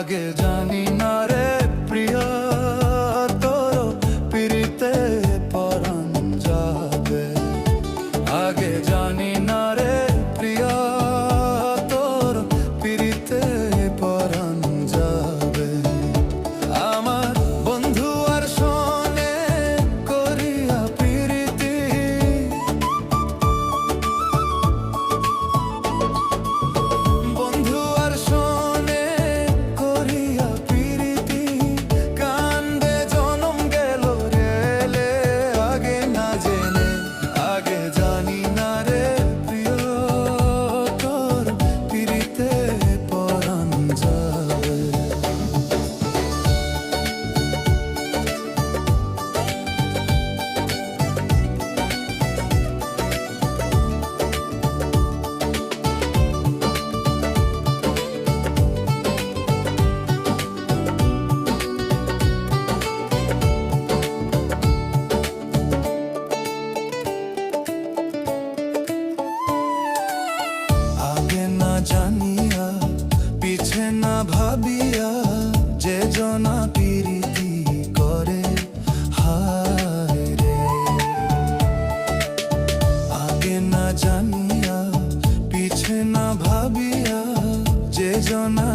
লাগে জানি না জানিয়া, পিছে না ভাবিয়া যে জনা পিরিতি করে। হায় আগে না জানিয়া, পিছে না ভাবিয়া যে জনা